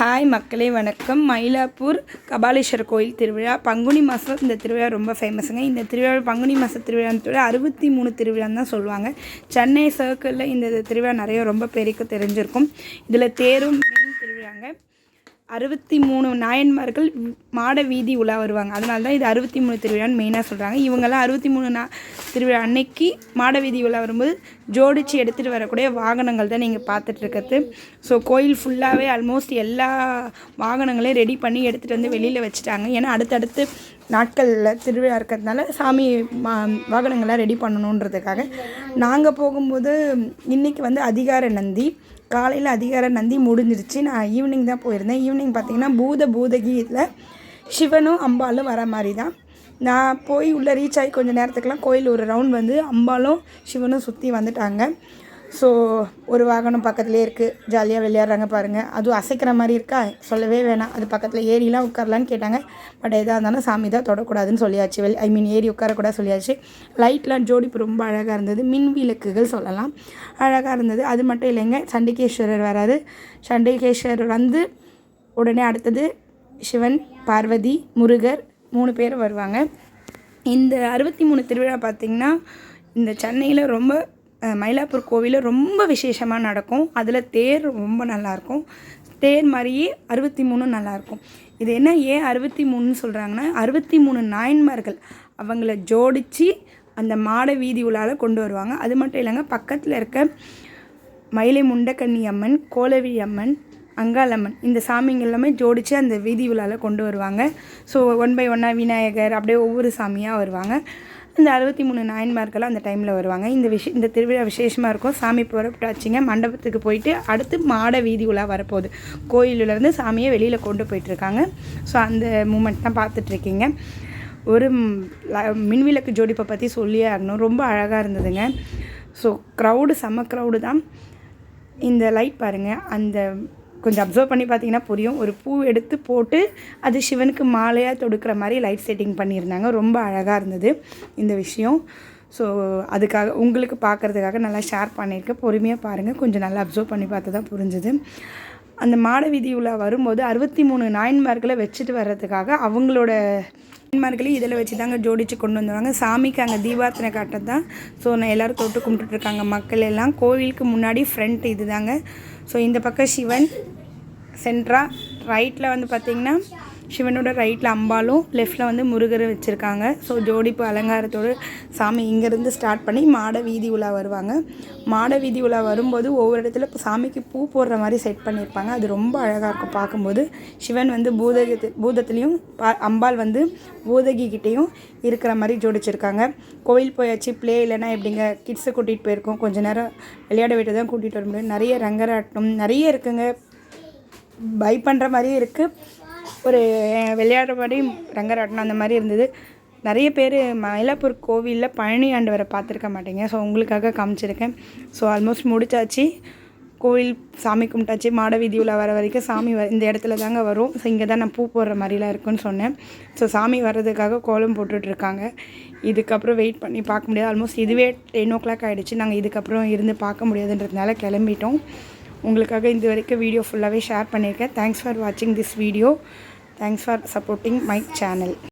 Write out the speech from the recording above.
Hi மக்களே வணக்கம். மயிலாப்பூர் கபாலீஸ்வரர் கோயில் திருவிழா. பங்குனி மாதம் இந்த திருவிழா ரொம்ப ஃபேமஸுங்க இந்த திருவிழா பங்குனி மாத திருவிழான்னு அறுபத்தி மூணு திருவிழான்னு தான் சொல்லுவாங்க. சென்னை சர்க்கிளில் இந்த திருவிழா நிறைய ரொம்ப பேருக்கு தெரிஞ்சிருக்கும். இதில் தேரும் மெயின் திருவிழாங்க. அறுபத்தி மூணு நாயன்மார்கள் மாட வீதி உலா வருவாங்க. அதனால தான் இது அறுபத்தி மூணு திருவிழான்னு மெயினாக சொல்கிறாங்க இவங்கெல்லாம் அறுபத்தி மூணு நா திருவிழா அன்னைக்கு மாட வீதி உலா வரும்போது ஜோடிச்சு எடுத்துகிட்டு வரக்கூடிய வாகனங்கள் தான் நீங்கள் பார்த்துட்டு இருக்கிறது. ஸோ கோயில் ஃபுல்லாகவே ஆல்மோஸ்ட் எல்லா வாகனங்களையும் ரெடி பண்ணி எடுத்துகிட்டு வந்து வெளியில் வச்சுட்டாங்க. ஏன்னா அடுத்தடுத்து நாட்களில் திருவிழா இருக்கிறதுனால சாமி மா வாகனங்கள்லாம் ரெடி பண்ணணுன்றதுக்காக. நாங்கள் போகும்போது இன்றைக்கி வந்து அதிகார நந்தி காலையில் அதிகார நந்தி முடிஞ்சிருச்சு. நான் ஈவினிங் தான் போயிருந்தேன். ஈவினிங் பார்த்தீங்கன்னா பூத பூதகியில் சிவனும் அம்பாலும் வர மாதிரி தான் நான் போய் உள்ளே ரீச் ஆகி கொஞ்சம் நேரத்துக்குலாம் கோயில் ஒரு ரவுண்ட் வந்து அம்பாலும் சிவனும் சுற்றி வந்துட்டாங்க. ஸோ ஒரு வாகனம் பக்கத்துலேயே இருக்குது ஜாலியாக விளையாடுறாங்க பாருங்கள் அதுவும் அசைக்கிற மாதிரி இருக்கா? சொல்லவே வேணாம். அது பக்கத்தில் ஏறிலாம் உட்காரலான்னு கேட்டாங்க. பட் எதாக இருந்தாலும் சாமி தான் தொடக்கூடாதுன்னு சொல்லியாச்சு. வெல் ஐ மீன் ஏறி உட்காரக்கூடாது சொல்லியாச்சு. லைட்லாம் ஜோடிப்பு ரொம்ப அழகாக இருந்தது. மின் விளக்குகள் சொல்லலாம். அழகாக இருந்தது. அது மட்டும் இல்லைங்க. சண்டிகேஸ்வரர் வராது சண்டிகேஸ்வரர் வந்து உடனே அடுத்தது சிவன் பார்வதி முருகர் மூணு பேர் வருவாங்க. இந்த அறுபத்தி மூணு திருவிழா பார்த்திங்கன்னா இந்த சென்னையில் ரொம்ப மயிலாப்பூர் கோவிலில் ரொம்ப விசேஷமாக நடக்கும். அதில் தேர் ரொம்ப நல்லாயிருக்கும் தேர் மாதிரியே அறுபத்தி மூணு நல்லாயிருக்கும் இது என்ன ஏன் அறுபத்தி மூணுன்னு சொல்கிறாங்கன்னா அறுபத்தி மூணு நாயன்மார்கள் அவங்கள ஜோடித்து அந்த மாட வீதி உலால் கொண்டு வருவாங்க. அது மட்டும் இல்லைங்க பக்கத்தில் இருக்க மயிலை முண்டக்கண்ணி அம்மன் கோலவி அம்மன் அங்காளம்மன் இந்த சாமிங்க எல்லாமே ஜோடித்து அந்த வீதி உலால் கொண்டு வருவாங்க. ஸோ ஒன் பை ஒன்னாக விநாயகர் அப்படியே ஒவ்வொரு சாமியாக வருவாங்க. இந்த அறுபத்தி மூணு நாயன்மார்கள் அந்த டைமில் வருவாங்க. இந்த விஷய இந்த திருவிழா விசேஷமாக இருக்கும். சாமி புறப்பட்டாச்சுங்க மண்டபத்துக்கு போயிட்டு அடுத்து மாட வீதி உலா வரப்போகுது. கோயிலிருந்து சாமியை வெளியில் கொண்டு போயிட்டுருக்காங்க. ஸோ அந்த மூமெண்ட் தான் பார்த்துட்ருக்கீங்க ஒரு மின்விளக்கு ஜோடிப்பை பற்றி சொல்லியே ஆகணும். ரொம்ப அழகாக இருந்ததுங்க. ஸோ க்ரௌடு செம்ம க்ரௌடு தான். இந்த லைட் பாருங்கள் அந்த கொஞ்சம் அப்சர்வ் பண்ணி பார்த்தீங்கன்னா புரியும். ஒரு பூ எடுத்து போட்டு அது சிவனுக்கு மாலையாக தொடுக்கிற மாதிரி லைட் செட்டிங் பண்ணியிருந்தாங்க. ரொம்ப அழகாக இருந்தது இந்த விஷயம். ஸோ அதுக்காக உங்களுக்கு பார்க்குறதுக்காக நல்லா ஷேர் பண்ணியிருக்கேன். பொறுமையாக பாருங்கள் கொஞ்சம் நல்லா அப்சர்வ் பண்ணி பார்த்து தான் புரிஞ்சுது. அந்த மாட வீதி உலா வரும்போது அறுபத்தி மூணு நாயன்மார்களை வச்சுட்டு வர்றதுக்காக அவங்களோட நாயன்மார்களையும் இதில் வச்சு தாங்க ஜோடித்து கொண்டு வந்துடுவாங்க சாமிக்கு அங்கே தீபார்த்தனை காட்ட தான். ஸோ நான் எல்லோரும் தொட்டு கும்பிட்டுட்ருக்காங்க மக்கள் எல்லாம் கோவிலுக்கு முன்னாடி ஃப்ரண்ட் இது தாங்க. ஸோ இந்த பக்கம் சிவன் சென்ட்ரா ரைட்டில் வந்து பார்த்திங்கன்னா சிவனோட ரைட்டில் அம்பாலும் லெஃப்டில் வந்து முருகர் வச்சுருக்காங்க. ஸோ ஜோடிப்பு அலங்காரத்தோடு சாமி இங்கேருந்து ஸ்டார்ட் பண்ணி மாட வீதி உலா வருவாங்க. மாட வீதி உலா வரும்போது ஒவ்வொரு இடத்துல இப்போ சாமிக்கு பூ போடுற மாதிரி செட் பண்ணியிருப்பாங்க. அது ரொம்ப அழகாக இருக்கும் பார்க்கும்போது. சிவன் வந்து பூதகத்து பூதத்துலேயும் பா அம்பாள் வந்து பூதகிக்கிட்டேயும் இருக்கிற மாதிரி ஜோடிச்சிருக்காங்க. கோயில் போயாச்சு ப்ளே இல்லைன்னா எப்படிங்க கிட்ஸை கூட்டிகிட்டு போயிருக்கோம். கொஞ்சம் நேரம் விளையாட விட்டு தான் கூட்டிகிட்டு வர முடியும். நிறைய ரங்கராட்டம் நிறைய இருக்குங்க. பை பண்ணுற மாதிரியும் இருக்குது ஒரு விளையாடுற மாதிரி ரங்கராட்டினம் அந்த மாதிரி இருந்தது. நிறைய பேர் மயிலாப்பூர் கோவிலில் பழனி ஆண்டவரை பார்த்துருக்க மாட்டேங்க. ஸோ உங்களுக்காக காமிச்சிருக்கேன். ஸோ ஆல்மோஸ்ட் முடிச்சாச்சு. கோவில் சாமி கும்பிட்டாச்சு. மாட வீதியில் வர வரைக்கும் சாமி வ இந்த இடத்துல தாங்க வரும். ஸோ இங்கே தான் நான் பூ போடுற மாதிரிலாம் இருக்குன்னு சொன்னேன். ஸோ சாமி வர்றதுக்காக கோலம் போட்டுட்ருக்காங்க. இதுக்கப்புறம் வெயிட் பண்ணி பார்க்க முடியாது. ஆல்மோஸ்ட் இதுவே டென் ஓ கிளாக் ஆகிடுச்சு நாங்கள் இதுக்கப்புறம் இருந்து பார்க்க முடியாதுன்றதுனால கிளம்பிட்டோம். உங்களுக்காக இது வரைக்கும் வீடியோ ஃபுல்லாகவே ஷேர் பண்ணியிருக்கேன். தேங்க்ஸ் ஃபார் வாட்சிங் this video thanks for supporting my channel